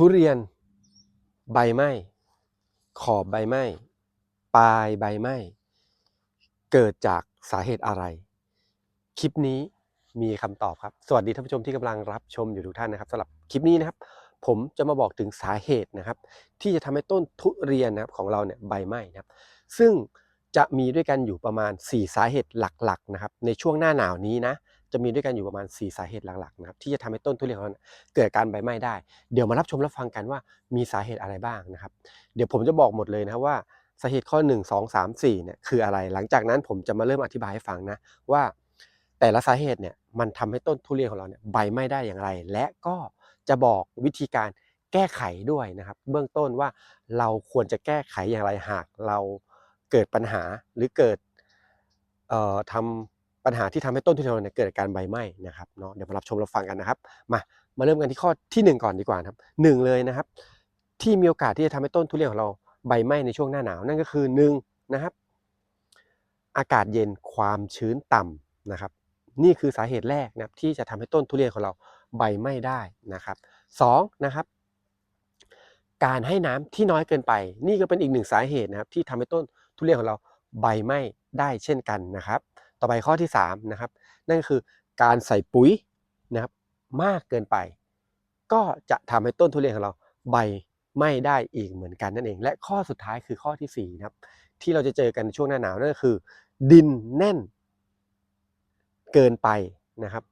ทุเรียน ใบไหม้ ขอบใบไหม้ ปลายใบไหม้ เกิดจากสาเหตุอะไร คลิปนี้มีคำตอบครับ สวัสดีท่านผู้ชมที่กำลังรับชมอยู่ทุกท่านนะครับสำหรับคลิปนี้นะครับ ผมจะมาบอกถึงสาเหตุนะครับ ที่จะทำให้ต้นทุเรียนนะครับของเราเนี่ยใบไหม้นะครับ ซึ่งจะมีด้วยกันอยู่ประมาณ 4 สาเหตุหลักๆนะครับในช่วงหน้าหนาวนี้นะ จะมีด้วยกันอยู่ประมาณ 4 สาเหตุหลักๆนะครับที่จะทำให้ต้นทุเรียนของเราเกิดการใบไหม้ได้ เดี๋ยวมารับชมรับฟังกันว่ามีสาเหตุอะไรบ้างนะครับ เดี๋ยวผมจะบอกหมดเลยนะว่าสาเหตุข้อ 1 2 3 4เนี่ยคืออะไร หลังจากนั้นผมจะมาเริ่มอธิบายให้ฟังนะว่า แต่ละสาเหตุเนี่ยมันทำให้ต้นทุเรียนของเราเนี่ยใบไหม้ได้อย่างไร และก็จะบอกวิธีการแก้ไขด้วยนะครับ เบื้องต้นว่าเราควรจะแก้ไขอย่างไรหากเราเกิดปัญหาหรือเกิดเอ่อทำ ปัญหาที่ทำให้ต้นทุเรียนเราเกิดการใบไหม้นะครับเนาะเดี๋ยวมารับชมรับฟังกันนะครับ มามาเริ่มกันที่ข้อที่ 1 ก่อนดีกว่าครับหนึ่งเลยนะครับ ที่มีโอกาสที่จะทำให้ต้นทุเรียนของเราใบไหม้ในช่วงหน้าหนาวนั่นก็คือหนึ่งนะครับ อากาศเย็นความชื้นต่ำนะครับ นี่คือสาเหตุแรกนะครับที่จะทำให้ต้นทุเรียนของเราใบไหม้ได้นะครับสองนะครับการให้น้ำที่น้อยเกินไป นี่ก็เป็นอีกหนึ่งสาเหตุนะครับที่ทำให้ต้นทุเรียนของเราใบไหม้ได้เช่นกันนะครับ ต่อไปข้อที่3นะครับนั่นก็คือการใส่ปุ๋ยนะครับมากเกินไป ก็จะทำให้ต้นทุเรียนของเราใบไม้ได้อีกเหมือนกันนั่นเอง และข้อสุดท้ายคือข้อที่4นะครับที่เราจะเจอกันช่วงหน้าหนาวนั่นก็คือ ดินแน่นเกินไปนะครับ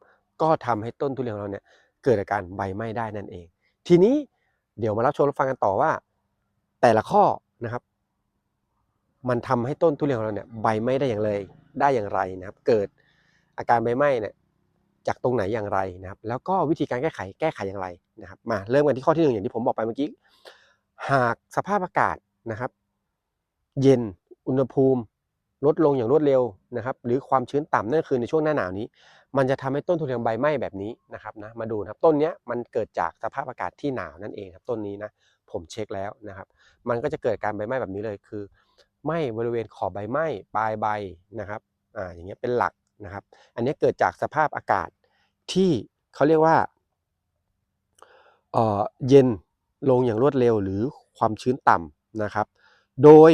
ก็ทำให้ต้นทุเรียนของเราเนี่ยเกิดอาการใบไหม้ได้นั่นเอง ทีนี้เดี๋ยวมารับชมรับฟังกันต่อว่า แต่ละข้อนะครับ มันทำให้ต้นทุเรียนของเราเนี่ยใบไหม้ได้อย่างไร ได้อย่างไรนะครับ เกิดอาการใบไหม้เนี่ยจากตรงไหนอย่างไรนะครับ แล้วก็วิธีการแก้ไขแก้ไขอย่างไรนะครับ มาเริ่มกันที่ข้อที่หนึ่งอย่างที่ผมบอกไปเมื่อกี้ หากสภาพอากาศนะครับ เย็นอุณหภูมิ ลดลงอย่างรวดเร็วนะครับ หรือความชื้นต่ำนั่นคือในช่วงหน้าหนาวนี้ มันจะทำให้ต้นทุเรียนใบไหม้แบบนี้นะครับนะมาดูนะครับต้นนี้มันเกิดจากสภาพอากาศที่หนาวนั่นเองครับต้นนี้นะผมเช็คแล้วนะครับ มันก็จะเกิดการใบไหม้แบบนี้เลยคือ ไหม้บริเวณขอบใบไหม้ปลายใบนะครับอ่าอย่างเงี้ยเป็นหลักนะครับ อันนี้เกิดจากสภาพอากาศที่เขาเรียกว่าเอ่อเย็นลงอย่างรวดเร็วหรือความชื้นต่ำนะครับ โดย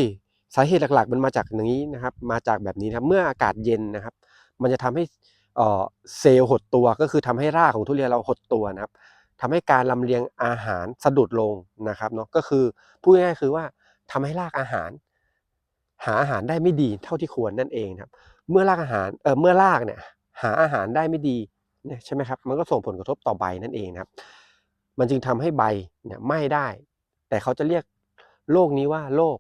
สาเหตุหลักๆ มันมาจากอย่างนี้นะครับ มาจากแบบนี้นะครับเมื่ออากาศเย็นนะครับ มันจะทำให้เซลล์หดตัวก็คือทำให้รากของทุเรียนเราหดตัวนะครับทำให้การลำเลียงอาหารสะดุดลงนะครับเนาะก็คือพูดง่ายๆคือว่าทำให้รากอาหาร หาอาหารได้ไม่ดีเท่าที่ควรนั่นเองครับ เมื่อรากอาหารเออเมื่อรากเนี่ยหาอาหารได้ไม่ดีเนี่ยใช่ไหมครับมันก็ส่งผลกระทบต่อใบนั่นเองนะครับ มันจึงทำให้ใบเนี่ยไหม้ได้ แต่เขาจะเรียกโรคนี้ว่าโรค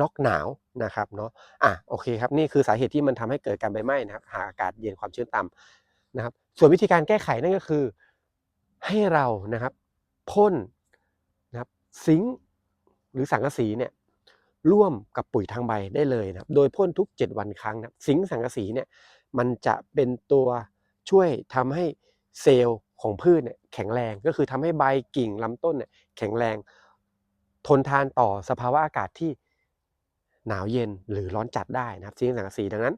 น็อกหนาวนะครับเนาะอะโอเคครับนี่คือสาเหตุที่มันทำให้เกิดการใบไหม้นะครับ หากอากาศเย็นความชื้นต่ำนะครับ ส่วนวิธีการแก้ไขนั่นก็คือ ให้เรานะครับพ่นนะครับซิงค์หรือสังกะสีเนี่ย ร่วมกับปุ๋ยทางใบได้เลยนะครับโดยพ่นทุก 7 วันครั้งนะครับซิงสังกะสีเนี่ยมันจะเป็นตัวช่วยทำให้เซลล์ของพืชเนี่ยแข็งแรงก็คือทำให้ใบกิ่งลำต้นเนี่ยแข็งแรง ทนทานต่อสภาวะอากาศที่หนาวเย็นหรือร้อนจัดได้นะครับซิงสังกะสีดังนั้น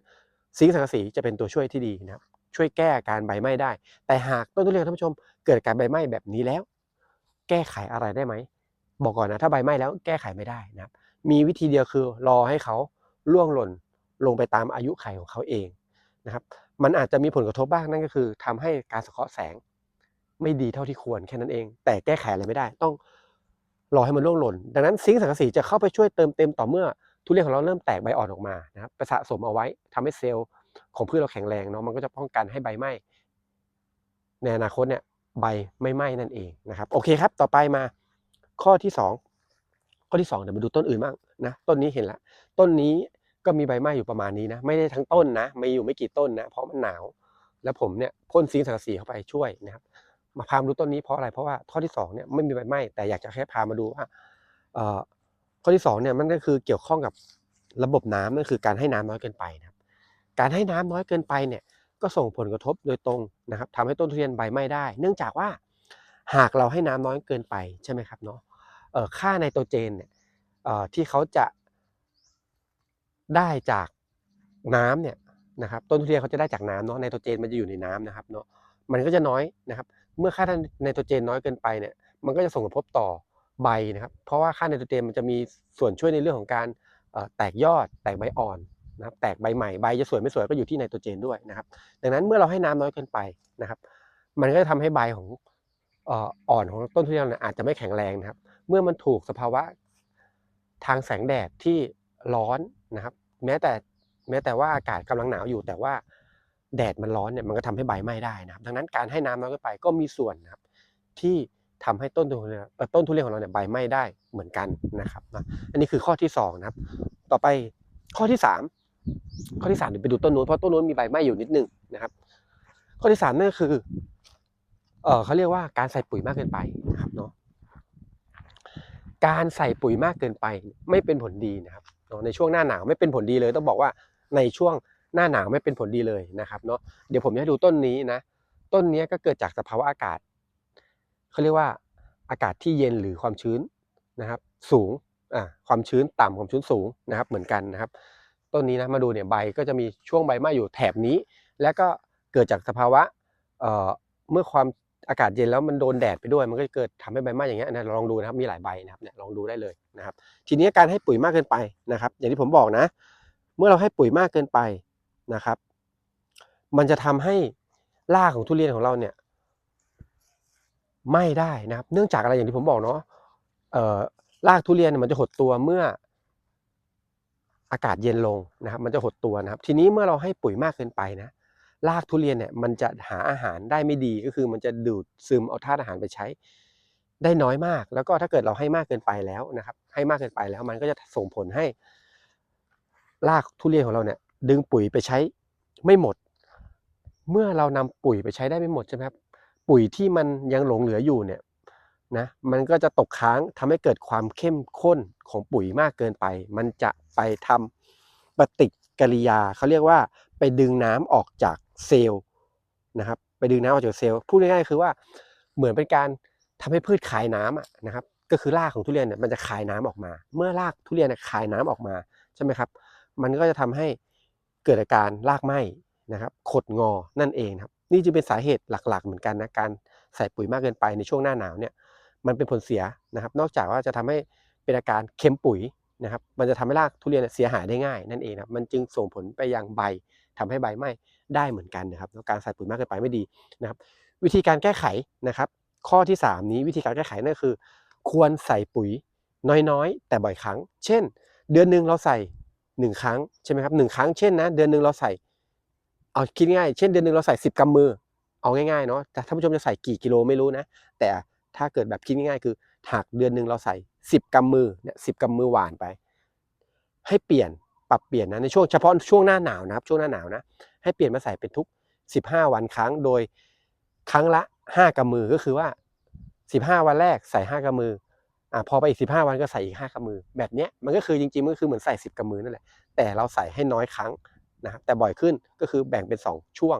ซิงสังกะสีจะเป็นตัวช่วยที่ดีนะครับช่วยแก้การใบไหม้ได้ แต่หากต้นทุเรียนท่านผู้ชม เกิดการใบไหม้แบบนี้แล้ว แก้ไขอะไรได้ไหม บอกก่อนนะถ้าใบไหม้แล้วแก้ไขไม่ได้นะครับ มีวิธีเดียวคือรอให้เขาล่วงหล่นลงไปตามอายุไขของเขาเองนะครับ มันอาจจะมีผลกระทบบ้างนั่นก็คือทำให้การสังเคราะห์แสงไม่ดีเท่าที่ควรแค่นั้นเอง แต่แก้ไขอะไรไม่ได้ ต้องรอให้มันล่วงหล่น ดังนั้นซิงค์สังกะสีจะเข้าไปช่วยเติมเต็มต่อเมื่อ ทุเรียนของเราเริ่มแตกใบอ่อนออกมานะครับไปสะสมเอาไว้ทำให้เซลล์ของพืชเราแข็งแรงเนาะมันก็จะป้องกันให้ใบไหม้ในอนาคตเนี่ยใบไม่ไหม้นั่นเองนะครับ โอเคครับ ต่อไปมาข้อที่สอง ข้อที่สองเดี๋ยวมาดูต้นอื่นบ้างนะต้นนี้เห็นละต้นนี้ก็มีใบไม้อยู่ประมาณนี้นะ ไม่ได้ทั้งต้นนะมีอยู่ไม่กี่ต้นนะ เพราะมันหนาว แล้วผมเนี่ยพ่นซิงสังกะสีเข้าไปช่วยนะครับมาพามาดูต้นนี้เพราะอะไรเพราะว่าข้อที่สองเนี่ยไม่มีใบไม้แต่อยากจะแค่พามาดูว่าข้อที่สองเนี่ยมันก็คือเกี่ยวข้องกับระบบน้ำนั่นคือการให้น้ำน้อยเกินไปนะครับ การให้น้ำน้อยเกินไปเนี่ยก็ส่งผลกระทบโดยตรงนะครับทำให้ต้นทุเรียนใบไหม้ได้ เนื่องจากว่าหากเราให้น้ำน้อยเกินไปใช่ไหมครับเนาะ ค่าไนโตรเจนเนี่ยที่เขาจะได้จากน้ำเนี่ยนะครับต้นทุเรียนเขาจะได้จากน้ำเนาะไนโตรเจนมันจะอยู่ในน้ำนะครับเนาะมันก็จะน้อยนะครับ เมื่อค่าไนโตรเจนน้อยเกินไปเนี่ยมันก็จะส่งผลกระทบต่อใบนะครับ เพราะว่าค่าไนโตรเจนมันจะมีส่วนช่วยในเรื่องของการแตกยอดแตกใบอ่อนนะครับ แตกใบใหม่ใบจะสวยไม่สวยก็อยู่ที่ไนโตรเจนด้วยนะครับ ดังนั้นเมื่อเราให้น้ำน้อยเกินไปนะครับ มันก็จะทำให้ใบของอ่อนของต้นทุเรียนอาจจะไม่แข็งแรงนะครับเมื่อมันถูกสภาวะทางแสงแดดที่ร้อนนะครับ แม้แต่แม้แต่ว่าอากาศกำลังหนาวอยู่ แต่ว่าแดดมันร้อนเนี่ยมันก็ทำให้ใบไหม้ได้นะครับ ดังนั้นการให้น้ำน้อยเกินไปก็มีส่วนนะครับ ที่ทำให้ต้นทุเรียนต้นทุเรียนของเราเนี่ยใบไหม้ได้เหมือนกันนะครับอันนี้คือข้อที่สองนะครับ ต่อไปข้อที่สามข้อที่สามเดี๋ยวไปดูต้นนู้นเพราะต้นนู้นมีใบไหม้อยู่นิดนึงนะครับ ข้อที่สามนั่นก็คือเออเขาเรียกว่าการใส่ปุ๋ยมากเกินไปนะครับเนาะ การใส่ปุ๋ยมากเกินไปไม่เป็นผลดีนะครับเนาะในช่วงหน้าหนาวไม่เป็นผลดีเลย ต้องบอกว่าในช่วงหน้าหนาวไม่เป็นผลดีเลยนะครับเนาะเดี๋ยวผมจะดูต้นนี้นะต้นนี้ก็เกิดจากสภาวะอากาศเขาเรียกว่าอากาศที่เย็นหรือความชื้นนะครับ สูงอ่าความชื้นต่ำความชื้นสูงนะครับ เหมือนกันนะครับ ต้นนี้นะมาดูเนี่ยใบก็จะมีช่วงใบไหม้อยู่แถบนี้ แล้วก็เกิดจากสภาวะเอ่อเมื่อความ อากาศเย็นแล้วมันโดนแดดไปด้วย มันก็จะเกิดทำให้ใบไม้อย่างเงี้ยนะลองดูนะครับมีหลายใบนะครับเนี่ยลองดูได้เลยนะครับ ทีนี้การให้ปุ๋ยมากเกินไปนะครับ อย่างที่ผมบอกนะ เมื่อเราให้ปุ๋ยมากเกินไปนะครับ มันจะทำให้รากของทุเรียนของเราเนี่ยไม้ได้นะครับ เนื่องจากอะไรอย่างที่ผมบอกเนาะเอ่อรากทุเรียนมันจะหดตัวเมื่ออากาศเย็นลงนะครับ มันจะหดตัวนะครับ ทีนี้เมื่อเราให้ปุ๋ยมากเกินไปนะ รากทุเรียนเนี่ยมันจะหาอาหารได้ไม่ดีก็คือมันจะดูดซึมเอาธาตุอาหารไปใช้ ได้น้อยมาก แล้วก็ถ้าเกิดเราให้มากเกินไปแล้วนะครับ ให้มากเกินไปแล้วมันก็จะส่งผลให้ รากทุเรียนของเราเนี่ย ดึงปุ๋ยไปใช้ไม่หมด เมื่อเรานำปุ๋ยไปใช้ได้ไม่หมดใช่ไหมครับปุ๋ยที่มันยังหลงเหลืออยู่เนี่ยนะมันก็จะตกค้างทำให้เกิดความเข้มข้นของปุ๋ยมากเกินไป มันจะไปทำปฏิกิริยาเขาเรียกว่าไปดึงน้ำออกจาก เซลล์นะครับไปดึงน้ำออกจากเซลล์พูดง่ายๆคือว่าเหมือนเป็นการทำให้พืชคายน้ำนะครับก็คือรากของทุเรียนเนี่ยมันจะคายน้ำออกมา เมื่อรากทุเรียนเนี่ยคายน้ำออกมาใช่ไหมครับ มันก็จะทำให้เกิดอาการรากไหมนะครับขดงอนั่นเองครับนี่จึงเป็นสาเหตุหลักๆ เหมือนกันนะการใส่ปุ๋ยมากเกินไปในช่วงหน้าหนาวเนี่ยมันเป็นผลเสียนะครับ นอกจากว่าจะทำให้เป็นอาการเค็มปุ๋ยนะครับ มันจะทำให้รากทุเรียนเสียหายได้ง่ายนั่นเองครับมันจึงส่งผลไปยังใบทำให้ใบไหม ได้เหมือนกันนะครับแล้วการใส่ปุ๋ยมากเกินไปไม่ดีนะครับ วิธีการแก้ไขนะครับ ข้อที่ 3 นี้วิธีการแก้ไขนั่นคือ ควรใส่ปุ๋ยน้อยๆ แต่บ่อยครั้ง เช่น เดือนหนึ่งเราใส่ 1 ครั้งใช่ไหมครับหนึ่งครั้งเช่นนะเดือนหนึ่งเราใส่เอาคิดง่ายเช่นเดือนหนึ่งเราใส่ 10กำมือเอาง่ายๆเนาะแต่ท่านผู้ชมจะใส่กี่กิโลไม่รู้นะ แต่ถ้าเกิดแบบคิดง่ายๆ คือหากเดือนหนึ่งเราใส่ 10กำมือเนี่ยสิกำมือหวานไป ให้เปลี่ยน ปรับเปลี่ยนนะในช่วงเฉพาะช่วงหน้าหนาวนะครับช่วงหน้าหนาวนะให้เปลี่ยนมาใส่เป็นทุก 15 วันครั้งโดยครั้งละ 5กำมือก็คือว่า 15 วันแรกใส่ 5กำมืออ่าพอไปอีก 15 วันก็ใส่อีก 5กำมือ แบบเนี้ยมันก็คือจริงๆมันก็คือเหมือนใส่ 10กำมือนั่นแหละแต่เราใส่ให้น้อยครั้งนะครับแต่บ่อยขึ้นก็คือแบ่งเป็น 2 ช่วง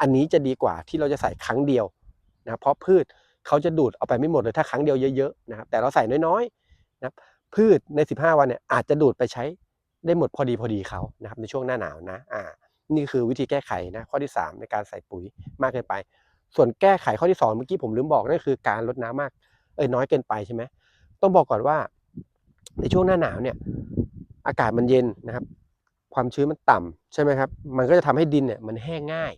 อันนี้จะดีกว่าที่เราจะใส่ครั้งเดียวนะเพราะพืชเขาจะดูดเอาไปไม่หมดเลยถ้าครั้งเดียวเยอะๆนะครับแต่เราใส่น้อยๆนะครับพืชใน 15 วันเนี่ยอาจจะดูดไปใช้ ได้หมดพอดีพอดีเขานะครับในช่วงหน้าหนาวนะอ่านี่คือวิธีแก้ไขนะข้อที่ 3 ในการใส่ปุ๋ยมากเกินไป ส่วนแก้ไขข้อที่ 2 เมื่อกี้ผมลืมบอกนั่นคือการลดน้ำมากเอ้ยน้อยเกินไปใช่ไหมต้องบอกก่อนว่า ในช่วงหน้าหนาวเนี่ย อากาศมันเย็นนะครับ ความชื้นมันต่ำใช่ไหมครับ มันก็จะทำให้ดินเนี่ยมันแห้งง่าย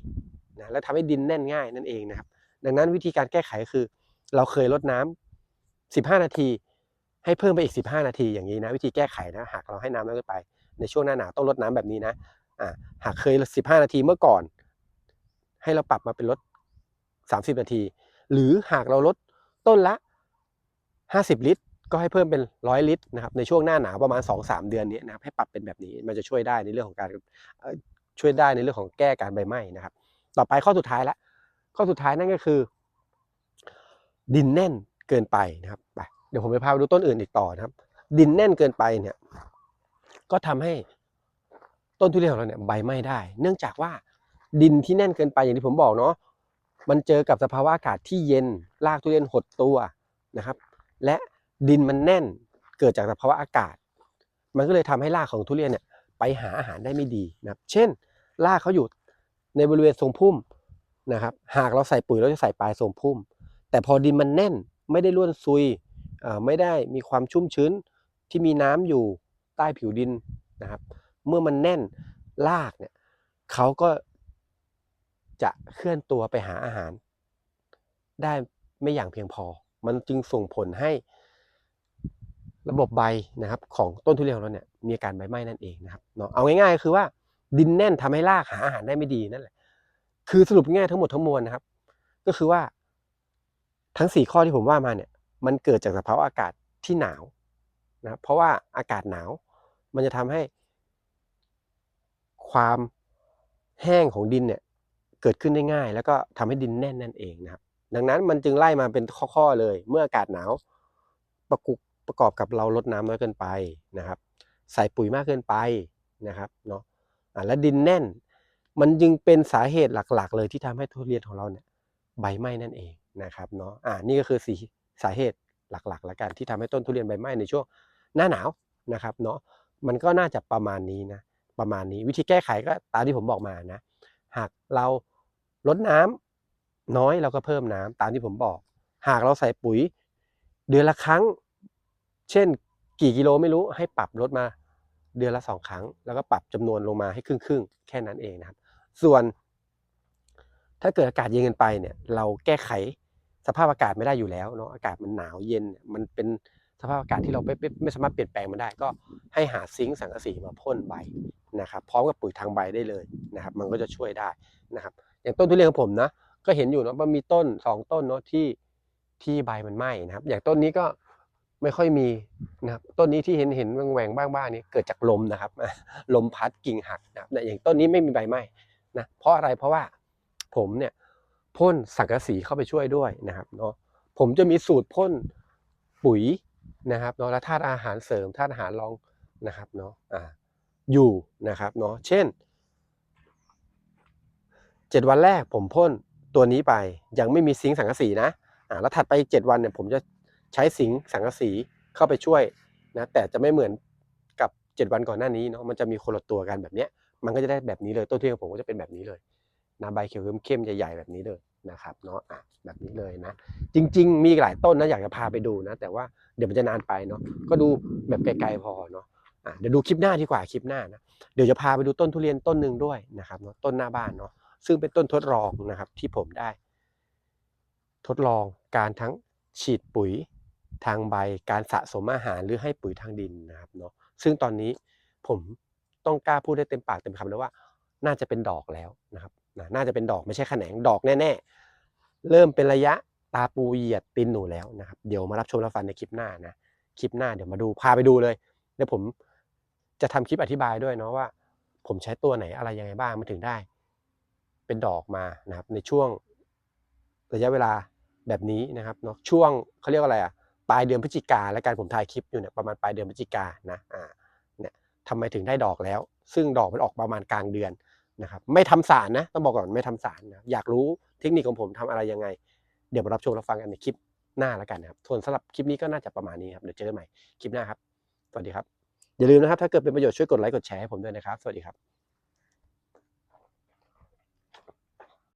นะและทำให้ดินแน่นง่ายนั่นเองนะครับ ดังนั้นวิธีการแก้ไขคือ เราเคยลดน้ำ15 นาที ให้เพิ่มไปอีก 15 นาทีอย่างนี้นะวิธีแก้ไขนะหากเราให้น้ำน้อยเกินไป ในช่วงหน้าหนาวต้องลดน้ำแบบนี้นะอ่าหากเคย 15 นาทีเมื่อก่อน ให้เราปรับมาเป็นลด 30 นาที หรือหากเราลดต้นละ 50 ลิตร ก็ให้เพิ่มเป็น100ลิตรนะครับในช่วงหน้าหนาวประมาณ 2-3 เดือนนี้นะครับให้ปรับเป็นแบบนี้มันจะช่วยได้ในเรื่องของการช่วยได้ในเรื่องของแก้การใบไหม้นะครับ ต่อไปข้อสุดท้ายละข้อสุดท้ายนั่นก็คือ ดินแน่นเกินไปนะครับไป เดี๋ยวผมไปพาไปดูต้นอื่นอีกต่อนะครับ ดินแน่นเกินไปเนี่ย ก็ทำให้ต้นทุเรียนของเราเนี่ยใบไหม้ได้ เนื่องจากว่าดินที่แน่นเกินไปอย่างที่ผมบอกเนาะมันเจอกับสภาวะอากาศที่เย็นรากทุเรียนหดตัวนะครับ และดินมันแน่นเกิดจากสภาวะอากาศ มันก็เลยทำให้รากของทุเรียนเนี่ยไปหาอาหารได้ไม่ดีนะครับ เช่นรากเขาอยู่ในบริเวณทรงพุ่มนะครับ หากเราใส่ปุ๋ยเราจะใส่ปลายทรงพุ่ม แต่พอดินมันแน่นไม่ได้ร่วนซุย ไม่ได้มีความชุ่มชื้นที่มีน้ำอยู่ใต้ผิวดินนะครับ เมื่อมันแน่นรากเนี่ยเขาก็จะเคลื่อนตัวไปหาอาหาร ได้ไม่อย่างเพียงพอ มันจึงส่งผลให้ระบบใบนะครับ ของต้นทุเรียนของเราเนี่ยมีอาการใบไหม้นั่นเองนะครับเนาะเอาง่าย ๆ คือว่าดินแน่นทำให้รากหาอาหารได้ไม่ดีนั่นแหละ คือสรุปง่ายทั้งหมดทั้งมวลนะครับ ก็คือว่าทั้งสี่ข้อที่ผมว่ามาเนี่ย มันเกิดจากสภาวะอากาศที่หนาวนะเพราะว่าอากาศหนาว มันจะทำให้ ความแห้งของดินเนี่ยเกิดขึ้นได้ง่าย แล้วก็ทำให้ดินแน่นนั่นเองนะครับ ดังนั้นมันจึงไล่มาเป็นข้อๆเลย เมื่ออากาศหนาวประกุประกอบกับเราลดน้ำน้อยเกินไปนะครับ ใส่ปุ๋ยมากเกินไปนะครับเนาะและดินแน่น มันจึงเป็นสาเหตุหลักๆ เลยที่ทำให้ทุเรียนของเราเนี่ยใบไหม้นั่นเองนะครับเนาะอ่านี่ก็คือสี สาเหตุหลักๆ และกันที่ทำให้ต้นทุเรียนใบไหม้ในช่วงหน้าหนาวนะครับเนาะมันก็น่าจะประมาณนี้นะประมาณนี้วิธีแก้ไขก็ตามที่ผมบอกมานะ หากเราลดน้ำน้อยเราก็เพิ่มน้ำตามที่ผมบอก หากเราใส่ปุ๋ย เดือนละครั้ง เช่นกี่กิโลไม่รู้ให้ปรับลดมาเดือนละสองครั้ง แล้วก็ปรับจำนวนลงมาให้ครึ่งครึ่งแค่นั้นเองนะครับ ส่วนถ้าเกิดอากาศเย็นเกินไปเนี่ยเราแก้ไข สภาพอากาศไม่ได้อยู่แล้วเนาะอากาศมันหนาวเย็นมันเป็นสภาพอากาศที่เราไม่ไม่ไม่สามารถเปลี่ยนแปลงมันได้ ก็ให้หาซิงค์สังกะสีมาพ่นใบนะครับพร้อมกับปุ๋ยทางใบได้เลยนะครับมันก็จะช่วยได้นะครับอย่างต้นทุเรียนของผมนะก็เห็นอยู่เนาะว่ามีต้นสองต้นเนาะที่ที่ใบมันไหม้นะครับ อย่างต้นนี้ก็ไม่ค่อยมีนะครับต้นนี้ที่เห็นเห็นแหว่งบ้างๆนี่เกิดจากลมนะครับ ลมพัดกิ่งหักนะครับอย่างต้นนี้ไม่มีใบไหม้นะเพราะอะไรเพราะว่าผมเนี่ย พ่นสังกะสีเข้าไปช่วยด้วยนะครับเนาะผมจะมีสูตรพ่นปุ๋ยนะครับเนาะและธาตุอาหารเสริมธาตุอาหารรองนะครับเนาะอ่าอยู่นะครับเนาะเช่นเจ็ดวันแรกผมพ่นตัวนี้ไปยังไม่มีซิงสังกะสีนะอ่าแล้วถัดไปอีกเจ็ดวันเนี่ยผมจะใช้ซิงสังกะสีเข้าไปช่วยนะแต่จะไม่เหมือนกับเจ็ดวันก่อนหน้านี้เนาะมันจะมีคนละตัวกันแบบเนี้ยมันก็จะได้แบบนี้เลยต้นทุเรียนของผมก็จะเป็นแบบนี้เลย นะใบเขียวเข้มๆใหญ่ๆแบบนี้เลยนะครับเนาะอะแบบนี้เลยนะ จริง ๆ มีหลายต้นนะอยากจะพาไปดูนะ แต่ว่าเดี๋ยวมันจะนานไปเนาะก็ดูแบบไกลๆพอเนาะอะเดี๋ยวดูคลิปหน้าดีกว่าคลิปหน้านะเดี๋ยวจะพาไปดูต้นทุเรียนต้นหนึ่งด้วยนะครับเนาะต้นหน้าบ้านเนาะซึ่งเป็นต้นทดลองนะครับที่ผมได้ ทดลองการทั้งฉีดปุ๋ยทางใบการสะสมอาหารหรือให้ปุ๋ยทางดินนะครับเนาะซึ่งตอนนี้ผมต้องกล้าพูดได้เต็มปากเต็มคำเลยว่า น่าจะเป็นดอกแล้วนะครับ นะน่าจะเป็นดอกไม่ใช่แขนงดอกแน่ ๆ เริ่มเป็นระยะตาปูเหยียดตีนหนูแล้วนะครับ เดี๋ยวมารับชมรับฟังในคลิปหน้านะ คลิปหน้าเดี๋ยวมาดูพาไปดูเลย เดี๋ยวผมจะทำคลิปอธิบายด้วยเนาะว่า ผมใช้ตัวไหนอะไรยังไงบ้างมันถึงได้ เป็นดอกมานะครับ ในช่วงระยะเวลาแบบนี้นะครับเนาะช่วงเขาเรียกว่าอะไรอะปลายเดือนพฤศจิกาและการผมถ่ายคลิปอยู่เนี่ยประมาณปลายเดือนพฤศจิกานะอ่าเนี่ยทำไมถึงได้ดอกแล้ว ซึ่งดอกมันออกประมาณกลางเดือน นะครับไม่ทำสารนะต้องบอกก่อนไม่ทำสารนะอยากรู้เทคนิคของผมทำอะไรยังไง เดี๋ยวมารับชมรับฟังกันในคลิปหน้าแล้วกันนะครับส่วนสำหรับคลิปนี้ก็น่าจะประมาณนี้ครับเดี๋ยวเจอกันใหม่คลิปหน้าครับสวัสดีครับอย่าลืมนะครับถ้าเกิดเป็นประโยชน์ช่วยกดไลค์กดแชร์ให้ผมด้วยนะครับ สวัสดีครับ